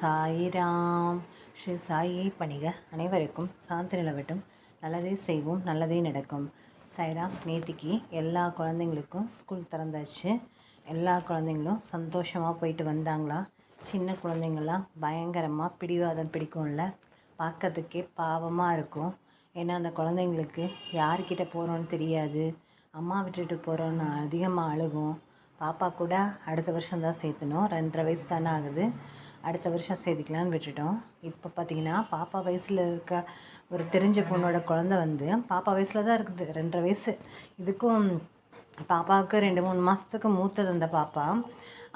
சாயிராம். ஸ்ரீ சாயை பணிக. அனைவருக்கும் சாந்தி நிலவட்டும். நல்லதே செய்வோம் நல்லதே நடக்கும். சாய்ராம் நேத்திக்கு எல்லா குழந்தைங்களுக்கும் ஸ்கூல் திறந்தாச்சு. எல்லா குழந்தைங்களும் சந்தோஷமாக போயிட்டு வந்தாங்களா? சின்ன குழந்தைங்களாம் பயங்கரமாக பிடிவாதம் பிடிக்கும்ல. பார்க்கறதுக்கே பாவமாக இருக்கும். ஏன்னா அந்த குழந்தைங்களுக்கு யார்கிட்ட போகிறோன்னு தெரியாது. அம்மா விட்டுட்டு போகிறோன்னு அதிகமாக அழுகும். பாப்பா கூட அடுத்த வருஷம் தான் சேர்த்தணும். ரெண்டரை வயசு தானே ஆகுது. அடுத்த வருஷம் சேர்த்துக்கலான்னு விட்டுட்டோம். இப்போ பார்த்தீங்கன்னா பாப்பா வயசில் இருக்க ஒரு தெரிஞ்ச பொண்ணோட குழந்த வந்து பாப்பா வயசில் தான் இருக்குது ரெண்டரை வயசு. இதுக்கும் பாப்பாவுக்கு ரெண்டு மூணு மாதத்துக்கு மூத்தது அந்த பாப்பா.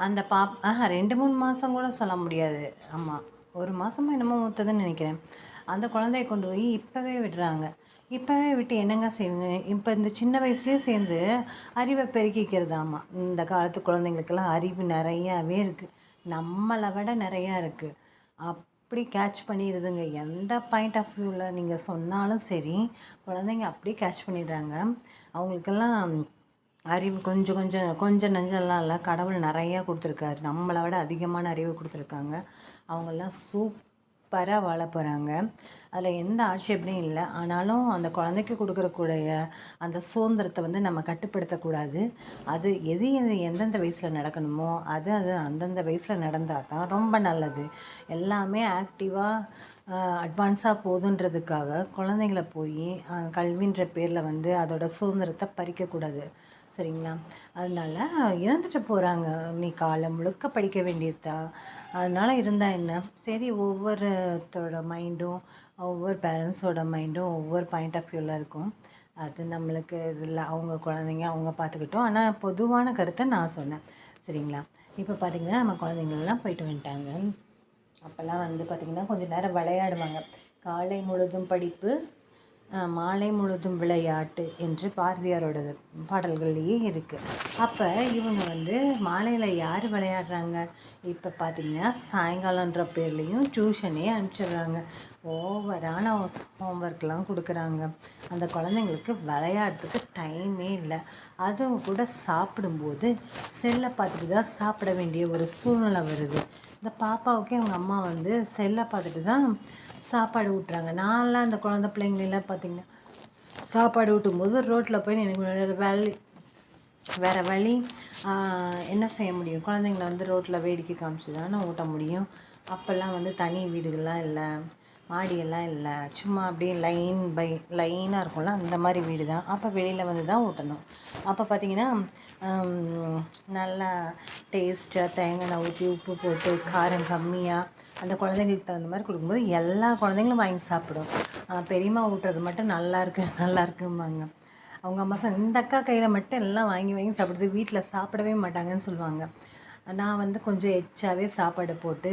அந்த பாப் ஆஹா ரெண்டு மூணு மாதம் கூட சொல்ல முடியாது. ஆமாம் ஒரு மாதமாக என்னமோ மூத்ததுன்னு நினைக்கிறேன். அந்த குழந்தைய கொண்டு போய் இப்போவே விடுறாங்க. இப்போவே விட்டு என்னங்க செய்வீங்க? இப்போ இந்த சின்ன வயசுலேயே சேர்ந்து அறிவை பெருக்கிக்கிறதாமா இந்த காலத்து குழந்தைங்களுக்கெல்லாம் அறிவு நிறையாவே இருக்குது நம்மளை விட நிறையா இருக்குது அப்படி கேட்ச் பண்ணிடுதுங்க எந்த பாயிண்ட் ஆஃப் வியூவில் நீங்கள் சொன்னாலும் சரி குழந்தைங்க அப்படியே கேட்ச் பண்ணிடுறாங்க. அவங்களுக்கெல்லாம் அறிவு கொஞ்சம் கொஞ்சம் கொஞ்சம் நஞ்சம்லாம் இல்லை. கடவுள் நிறையா கொடுத்துருக்காரு. நம்மளை விட அதிகமான அறிவு கொடுத்துருக்காங்க. அவங்கெல்லாம் சூப் சூப்பராக வாழ போகிறாங்க அதில் எந்த ஆட்சேபனையும் இல்லை. ஆனாலும் அந்த குழந்தைக்கு கொடுக்குறக்கூடிய அந்த சுதந்திரத்தை வந்து நம்ம கட்டுப்படுத்தக்கூடாது. அது எது எது எந்தெந்த வயசில் நடக்கணுமோ அது அது அந்தந்த வயசில் நடந்தால் தான் ரொம்ப நல்லது. எல்லாமே ஆக்டிவாக அட்வான்ஸாக போதுன்றதுக்காக குழந்தைங்கள போய் கல்வின்ற பேரில் வந்து அதோட சுதந்திரத்தை பறிக்கக்கூடாது. சரிங்களா? அதனால் இறந்துட்டு போகிறாங்க நீ காலம் முழுக்க படிக்க வேண்டியதுதான் அதனால் இருந்தால் என்ன? சரி ஒவ்வொருத்தோட மைண்டும் ஒவ்வொரு பேரண்ட்ஸோட மைண்டும் ஒவ்வொரு பாயிண்ட் ஆஃப் வியூவில் இருக்கும். அது நம்மளுக்கு இதில் அவங்க குழந்தைங்க அவங்க பார்த்துக்கிட்டோம் ஆனால் பொதுவான கருத்தை நான் சொன்னேன். சரிங்களா? இப்போ பார்த்திங்கன்னா நம்ம குழந்தைங்களெலாம் போயிட்டு வந்துட்டாங்க. அப்போல்லாம் வந்து பார்த்திங்கன்னா கொஞ்சம் நேரம் விளையாடுவாங்க. காலை முழுதும் படிப்பு மாலை முழுதும் விளையாட்டு என்று பாரதியாரோட பாடல்கள்லேயே இருக்குது அப்போ இவங்க வந்து மாலையில் யார் விளையாடுறாங்க? இப்போ பார்த்திங்கன்னா சாயங்காலன்ற பேர்லேயும் டியூஷனே அனுப்பிச்சிடுறாங்க. ஓவரான ஹோம்ஒர்க்லாம் கொடுக்குறாங்க. அந்த குழந்தைங்களுக்கு விளையாடுறதுக்கு டைமே இல்லை. அதுவும் கூட சாப்பிடும்போது செல்லை பார்த்துட்டு தான் சாப்பிட வேண்டிய ஒரு சூழ்நிலை வருது. இந்த பாப்பாவுக்கு அவங்க அம்மா வந்து செல்லை பார்த்துட்டு தான் சாப்பாடு ஊட்டுறாங்க. நான்லாம் அந்த குழந்த பிள்ளைங்களெல்லாம் பார்த்திங்கன்னா சாப்பாடு ஊட்டும்போது ரோட்டில் போய் எனக்கு வேறு வேறு வழி என்ன செய்ய முடியும்? குழந்தைங்கள வந்து ரோட்டில் வேடிக்கை காமிச்சு தானே ஊட்ட முடியும்? அப்போல்லாம் வந்து தனி வீடுகள்லாம் இல்லை. மாடியெல்லாம் இல்லை. சும்மா அப்படியே லைன் பை லைனாக இருக்கும்ல அந்த மாதிரி வீடு தான் அப்போ வெளியில் வந்து தான் ஊட்டணும். அப்போ பார்த்திங்கன்னா நல்லா டேஸ்ட்டாக தேங்காய் ஊற்றி உப்பு போட்டு காரம் கம்மியாக அந்த குழந்தைங்களுக்கு தகுந்த மாதிரி கொடுக்கும்போது எல்லா குழந்தைங்களும் வாங்கி சாப்பிடும். பெரியம்மா ஊட்டுறது மட்டும் நல்லா இருக்கு நல்லா இருக்கும்பாங்க. அவங்க அம்மா சார் இந்த அக்கா கையில் மட்டும் எல்லாம் வாங்கி வாங்கி சாப்பிடுறது வீட்டில் சாப்பிடவே மாட்டாங்கன்னு சொல்லுவாங்க. நான் வந்து கொஞ்சம் எச்சாவே சாப்பாடு போட்டு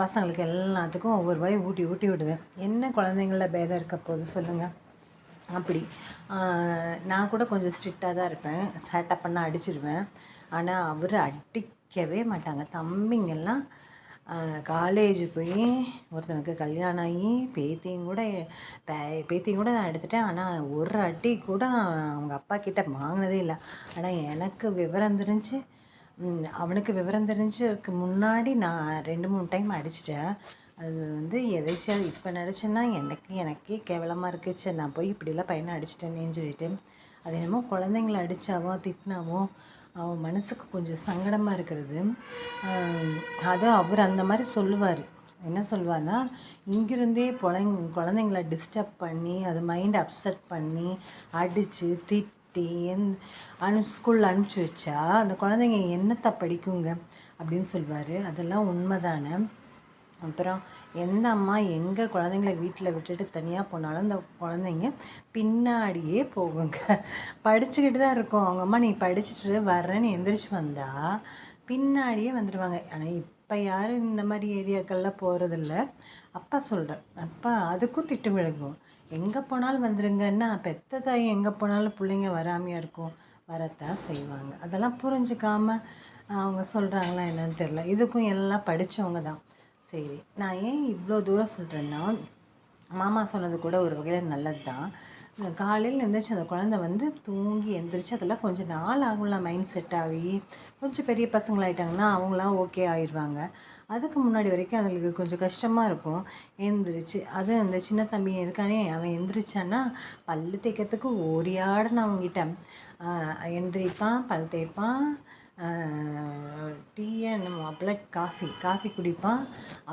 பசங்களுக்கு எல்லாத்துக்கும் ஒவ்வொரு வாய் ஊட்டி ஊட்டி விடுவேன். என்ன குழந்தைங்கள பேதம் இருக்க போது சொல்லுங்கள் அப்படி. நான் கூட கொஞ்சம் ஸ்ட்ரிக்டாக தான் இருப்பேன். சேட்டப் பண்ணால் அடிச்சிருவேன். ஆனால் அவர் அடிக்கவே மாட்டாங்க. தம்பிங்கெல்லாம் காலேஜ் போய் ஒருத்தனுக்கு கல்யாணம் ஆகி பேத்தியும் கூட பே பேத்தியும் கூட நான் எடுத்துட்டேன். ஆனால் ஒரு அடி கூட அவங்க அப்பா கிட்ட வாங்கினதே இல்லை. ஆனால் எனக்கு விவரம் தெரிஞ்சு அவனுக்கு விவரம் தெரிஞ்சதுக்கு முன்னாடி நான் ரெண்டு மூணு டைம் அடிச்சிட்டேன். அது வந்து எதாச்சும் இப்போ நினச்சேன்னா எனக்கு எனக்கே கேவலமாக இருக்குது சரி நான் போய் இப்படிலாம் பையனை அடிச்சிட்டேனேன்னு சொல்லிட்டு அது என்னமோ குழந்தைங்கள அடித்தாவோ திட்டினாவோ அவன் மனசுக்கு கொஞ்சம் சங்கடமாக இருக்கிறது. அதுவும் அவர் அந்த மாதிரி சொல்லுவார். என்ன சொல்லுவார்னா இங்கிருந்தே குழந்தைங்க குழந்தைங்கள டிஸ்டர்ப் பண்ணி அது மைண்ட் அப்செட் பண்ணி அடித்து திட் கட்டி என் அனு ஸ்கூலில் அனுப்பிச்சி வச்சா அந்த குழந்தைங்க என்னத்தை படிக்குங்க அப்படின்னு சொல்லுவார். அதெல்லாம் உண்மைதானே? அப்புறம் எந்த அம்மா எங்கே குழந்தைங்கள வீட்டில் விட்டுட்டு தனியாக போனாலும் அந்த குழந்தைங்க பின்னாடியே போகுங்க. படிச்சுக்கிட்டு தான் இருக்கும். அவங்க அம்மா நீ படிச்சுட்டு வர்றேன்னு எந்திரிச்சு வந்தால் பின்னாடியே வந்துடுவாங்க ஆனால் இப்போ யாரும் இந்த மாதிரி ஏரியாக்கள்லாம் போகிறதில்ல அப்பா சொல்கிறேன் அப்பா அதுக்கும் திட்டு விழுங்கும் எங்கே போனாலும் வந்துருங்கன்னா பெத்த தாய் எங்கே போனாலும் பிள்ளைங்க வராமையாக இருக்கும். வரத்தான் செய்வாங்க. அதெல்லாம் புரிஞ்சுக்காமல் அவங்க சொல்கிறாங்களா என்னன்னு தெரில இதுக்கும் எல்லாம் படித்தவங்க தான். சரி நான் ஏன் இவ்வளோ தூரம் சொல்கிறேன்னா மாமா சொன்னது கூட ஒரு வகையில் நல்லது தான் காலையில் எழுந்திரிச்சு அந்த குழந்த வந்து தூங்கி எந்திரிச்சு அதெல்லாம் கொஞ்சம் நாள் ஆகும்ல மைண்ட் செட் ஆகி. கொஞ்சம் பெரிய பசங்களாயிட்டாங்கன்னா அவங்களாம் ஓகே ஆயிடுவாங்க. அதுக்கு முன்னாடி வரைக்கும் அதுங்களுக்கு கொஞ்சம் கஷ்டமாக இருக்கும். எந்திரிச்சு அது அந்த சின்ன தம்பி இருக்கானே அவன் எந்திரிச்சான்னா பல்லு தேய்க்கிறதுக்கு ஓரியாட நான் அவங்கிட்டேன் எந்திரிப்பான் பல் தேய்ப்பான் டீயை நம்ம பிளட் காஃபி காஃபி குடிப்பான்.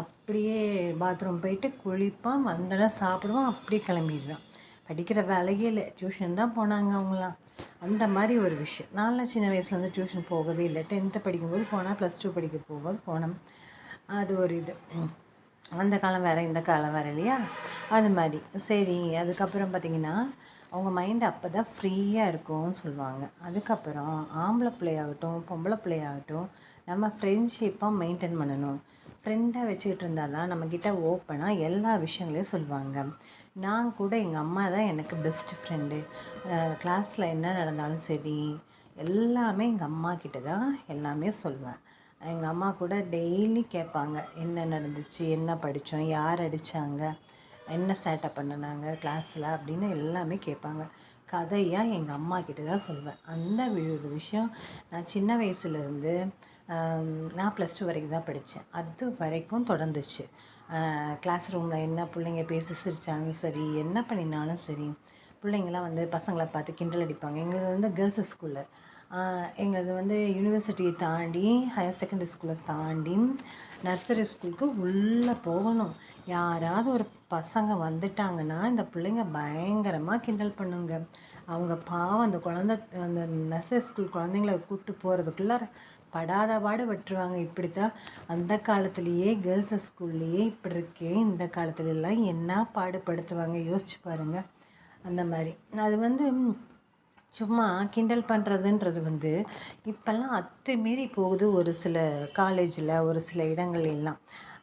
அப்படியே பாத்ரூம் போயிட்டு குளிப்பான் வந்தோடனே சாப்பிடுவான் அப்படியே கிளம்பிடுவான். படிக்கிற வேலையே இல்லை. டியூஷன் தான் போனாங்க அவங்களாம். அந்த மாதிரி ஒரு விஷயம். நான்லாம் சின்ன வயசுலேருந்து டியூஷன் போகவே இல்லை. டென்த்து படிக்கும்போது போனால் ப்ளஸ் டூ படிக்க போகும்போது போனோம். அது ஒரு இது. அந்த காலம் வேறு இந்த காலம் வேறு இல்லையா? அது மாதிரி. சரி அதுக்கப்புறம் பார்த்திங்கன்னா அவங்க மைண்ட் அப்போ தான் ஃப்ரீயாக இருக்கும்னு சொல்லுவாங்க. அதுக்கப்புறம் ஆம்பளை பிள்ளையாகட்டும் பொம்பளை பிள்ளையாகட்டும் நம்ம ஃப்ரெண்ட்ஷிப்பாக மெயின்டைன் பண்ணணும். ஃப்ரெண்டாக வச்சுக்கிட்டு இருந்தால் தான் நம்மக்கிட்ட ஓப்பனாக எல்லா விஷயங்களையும் சொல்லுவாங்க. நான் கூட எங்கள் அம்மா தான் எனக்கு பெஸ்ட் ஃப்ரெண்டு கிளாஸில் என்ன நடந்தாலும் சரி எல்லாமே எங்கள் அம்மா கிட்ட தான் எல்லாமே சொல்வேன் எங்கள் அம்மா கூட டெய்லி கேட்பாங்க என்ன நடந்துச்சு என்ன படித்தோம் யார் அடித்தாங்க என்ன சேட்டை பண்ணினாங்க கிளாஸில் அப்படின்னு எல்லாமே கேட்பாங்க. கதையாக எங்கள் அம்மா கிட்ட தான் சொல்வேன் அந்த ஒரு விஷயம் நான் சின்ன வயசுலேருந்து நான் ப்ளஸ் டூ வரைக்கும் தான் படித்தேன் அது வரைக்கும் தொடர்ந்துச்சு. கிளாஸ் ரூமில் என்ன பிள்ளைங்க பேசி சிரித்தாலும் சரி என்ன பண்ணினாலும் சரி பிள்ளைங்களாம் வந்து பசங்களை பார்த்து கிண்டல் அடிப்பாங்க. எங்களுக்கு வந்து கேர்ள்ஸ் ஸ்கூலில் எங்களது வந்து யூனிவர்சிட்டியை தாண்டி ஹையர் செகண்டரி ஸ்கூலை தாண்டி நர்சரி ஸ்கூலுக்கு உள்ளே போகணும். யாராவது ஒரு பசங்க வந்துட்டாங்கன்னா இந்த பிள்ளைங்க பயங்கரமாக கிண்டல் பண்ணுங்க. அவங்க பாவம் அந்த குழந்த அந்த நர்சரி ஸ்கூல் குழந்தைங்கள கூப்பிட்டு போகிறதுக்குள்ளே படாத பாடு விட்டுருவாங்க. இப்படி தான் அந்த காலத்துலேயே கேர்ள்ஸ் ஸ்கூல்லையே இப்படி இருக்கே இந்த காலத்துலலாம் என்ன பாடுபடுத்துவாங்க? யோசிச்சு பாருங்கள் அந்த மாதிரி. அது வந்து சும்மா கிண்டல் பண்ணுறதுன்றது வந்து இப்போல்லாம் அத்துமீறி போகுது ஒரு சில காலேஜில் ஒரு சில இடங்கள் எல்லாம்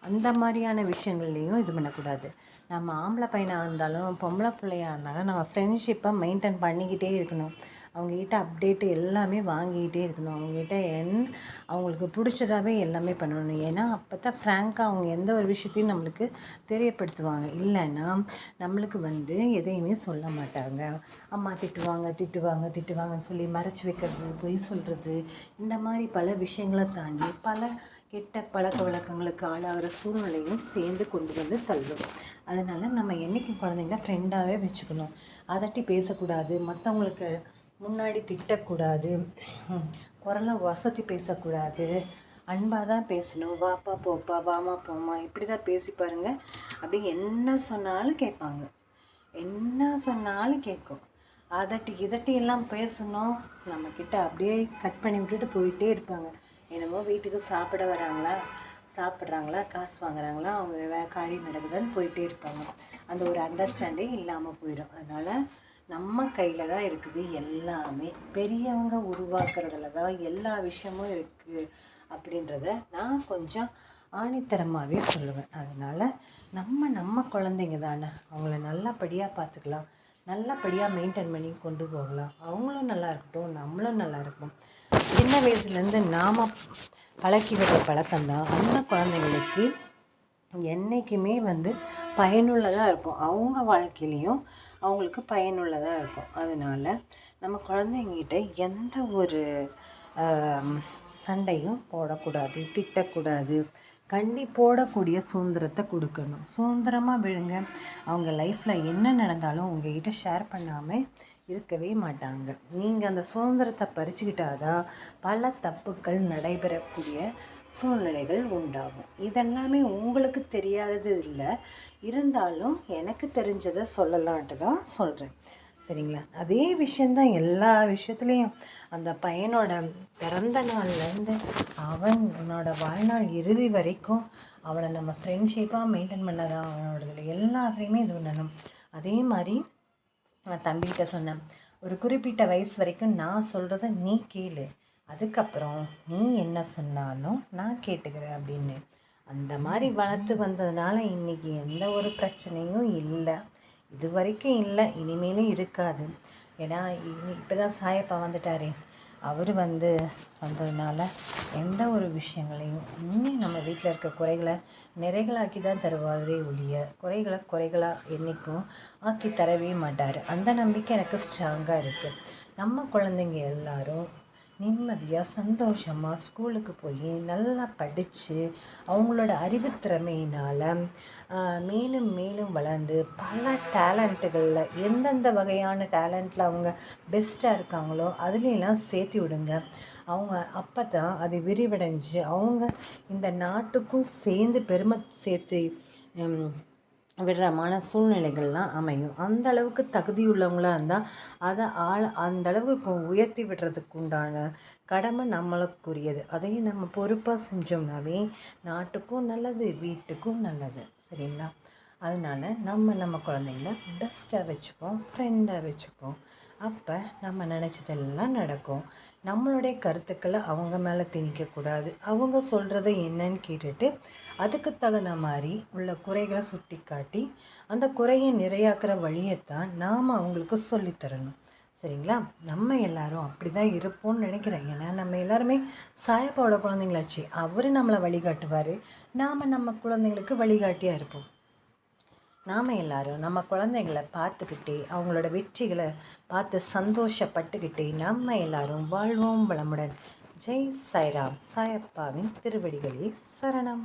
அந்த மாதிரியான விஷயங்கள்லேயும் இது பண்ணக்கூடாது. நம்ம ஆம்பளை பையனாக இருந்தாலும் பொம்பளை பிள்ளையாக இருந்தாலும் நம்ம ஃப்ரெண்ட்ஷிப்பை மெயின்டைன் பண்ணிக்கிட்டே இருக்கணும். அவங்கக்கிட்ட அப்டேட்டு எல்லாமே வாங்கிக்கிட்டே இருக்கணும். அவங்கக்கிட்ட என் அவங்களுக்கு பிடிச்சதாவே எல்லாமே பண்ணணும். ஏன்னா அப்போ தான் ஃப்ராங்காக அவங்க எந்த ஒரு விஷயத்தையும் நம்மளுக்கு தெரியப்படுத்துவாங்க. இல்லைன்னா நம்மளுக்கு வந்து எதையுமே சொல்ல மாட்டாங்க. அம்மா திட்டுவாங்க திட்டுவாங்க திட்டுவாங்கன்னு சொல்லி மறைச்சி வைக்கிறது பொய் சொல்கிறது இந்த மாதிரி பல விஷயங்களை தாண்டி பல கெட்ட பழக்க வழக்கங்களுக்கு ஆளாகிற சூழ்நிலையும் சேர்ந்து கொண்டு வந்து தள்ளும். அதனால் நம்ம என்றைக்கும் குழந்தைங்கள ஃப்ரெண்டாகவே வச்சுக்கணும். அதட்டி பேசக்கூடாது. மற்றவங்களுக்கு முன்னாடி திட்டக்கூடாது. குரலை வசதி பேசக்கூடாது. அன்பாக தான் பேசணும் வாப்பா போப்பா வாமா போமா இப்படி தான் பேசி பாருங்கள் அப்படி என்ன சொன்னாலும் கேட்பாங்க. என்ன சொன்னாலும் கேட்கும். அதட்டி இதட்டி எல்லாம் பேசணும். நம்மக்கிட்ட அப்படியே கட் பண்ணி விட்டுட்டு போயிட்டே இருப்பாங்க. என்னமோ வீட்டுக்கு சாப்பிட வராங்களா? சாப்பிட்றாங்களா? காசு வாங்குறாங்களா? அவங்க காரியம் நடக்குதுன்னு போயிட்டே இருப்பாங்க. அந்த ஒரு அண்டர்ஸ்டாண்டிங் இல்லாமல் போயிடும் அதனால் கையில் தான் இருக்குது எல்லாமே. பெரியவங்க உருவாக்குறதுல தான் எல்லா விஷயமும் இருக்குது அப்படின்றத நான் கொஞ்சம் ஆணித்தரமாகவே சொல்லுவேன். அதனால் நம்ம நம்ம குழந்தைங்க தானே. அவங்கள நல்லபடியாக பார்த்துக்கலாம். நல்லபடியாக மெயின்டைன் பண்ணி கொண்டு போகலாம். அவங்களும் நல்லா இருக்கட்டும் நம்மளும் நல்லா இருக்கும் சின்ன வயசுலேருந்து நாம் பழக்கி விடுற பழக்கம்தான் அந்த குழந்தைங்களுக்கு என்றைக்குமே வந்து பயனுள்ளதாக இருக்கும். அவங்க வாழ்க்கையிலையும் அவங்களுக்கு பயனுள்ளதாக இருக்கும். அதனால் நம்ம குழந்தைங்கிட்ட எந்த ஒரு சண்டையும் போடக்கூடாது திட்டக்கூடாது. கண்ணி போடக்கூடிய சுதந்திரத்தை கொடுக்கணும். சுதந்திரமாக விழுங்க. அவங்க லைஃப்பில் என்ன நடந்தாலும் உங்ககிட்ட ஷேர் பண்ணாமல் இருக்கவே மாட்டாங்க. நீங்கள் அந்த சுதந்திரத்தை பறிச்சுக்கிட்டாதான் பல தப்புக்கள் நடைபெறக்கூடிய சூழ்நிலைகள் உண்டாகும். இதெல்லாமே உங்களுக்கு தெரியாதது இல்லை. இருந்தாலும் எனக்கு தெரிஞ்சதை சொல்லலான்ட்டு தான் சொல்கிறேன் சரிங்களா? அதே விஷயந்தான் எல்லா விஷயத்துலேயும். அந்த பையனோட பிறந்த நாள்லேருந்து அவனோட வாழ்நாள் இறுதி வரைக்கும் அவனை நம்ம ஃப்ரெண்ட்ஷிப்பாக மெயின்டைன் பண்ணதான் அவனோடதில் எல்லாத்துலேயுமே இது பண்ணணும். அதே மாதிரி நான் தம்பிகிட்ட சொன்னேன். ஒரு குறிப்பிட்ட வயசு வரைக்கும் நான் சொல்கிறத நீ கேளு. அதுக்கப்புறம் நீ என்ன சொன்னாலும் நான் கேட்டுக்கிறேன் அப்படின்னு. அந்த மாதிரி வளர்த்து வந்ததுனால இன்றைக்கி எந்த ஒரு பிரச்சனையும் இல்லை. இது வரைக்கும் இல்லை இனிமேலும் இருக்காது. ஏன்னா இப்போ தான் சாயப்பா வந்துட்டாரே. அவர் வந்து வந்ததுனால எந்த ஒரு விஷயங்களையும் இன்னும் நம்ம வீட்டில் இருக்க குறைகளை நிறைகளாக்கி தான் தருவாரே ஒழிய குறைகளை குறைகளாக என்றைக்கும் ஆக்கி தரவே மாட்டார். அந்த நம்பிக்கை எனக்கு ஸ்ட்ராங்காக இருக்குது நம்ம குழந்தைங்க எல்லாரும் நிம்மதியாக சந்தோஷமாக ஸ்கூலுக்கு போய் நல்லா படித்து அவங்களோட அறிவுத்திறமையினால் மேலும் மேலும் வளர்ந்து பல டேலண்ட்டுகளில் எந்தெந்த வகையான டேலண்ட்டில் அவங்க பெஸ்ட்டாக இருக்காங்களோ அதுலெலாம் சேர்த்து விடுங்க. அவங்க அப்போ தான் அது விரிவடைஞ்சு அவங்க இந்த நாட்டுக்கும் சேர்ந்து பெருமை சேர்த்து விடுறமான சூழ்நிலைகள்லாம் அமையும். அந்த அளவுக்கு தகுதியுள்ளவங்களாக இருந்தால் அதை ஆள் அந்த அளவுக்கு உயர்த்தி விடுறதுக்கு உண்டான கடமை நம்மளுக்குரியது. அதையும் நம்ம பொறுப்பாக செஞ்சோம்னாவே நாட்டுக்கும் நல்லது வீட்டுக்கும் நல்லது. சரிங்களா? அதனால் நம்ம நம்ம குழந்தைங்கள பெஸ்ட்டாக வச்சுப்போம் ஃப்ரெண்டாக வச்சுப்போம். அப்போ நம்ம நினச்சதெல்லாம் நடக்கும். நம்மளுடைய கருத்துக்களை அவங்க மேலே திணிக்கக்கூடாது அவங்க சொல்கிறத என்னன்னு கேட்டுட்டு அதுக்கு தகுந்த மாதிரி உள்ள குறைகளை சுட்டி காட்டி அந்த குறையை நிறையாக்குற வழியைத்தான் நாம் அவங்களுக்கு சொல்லித்தரணும் சரிங்களா? நம்ம எல்லாரும் அப்படி தான் இருப்போம்னு நினைக்கிறேன். ஏன்னா நம்ம எல்லாருமே சாயப்பாவோட குழந்தைங்களாச்சு. அவர் நம்மளை வழிகாட்டுவார். நாம் நம்ம குழந்தைங்களுக்கு வழிகாட்டியாக இருப்போம். நாம் எல்லாரும் நம்ம குழந்தைங்களை பார்த்துக்கிட்டே அவங்களோட வெற்றிகளை பார்த்து சந்தோஷப்பட்டுக்கிட்டே நம்ம எல்லாரும் வாழ்வோம் வளமுடன். ஜெய் சாய்ராம் சாயப்பாவின் திருவடிகளே சரணம்.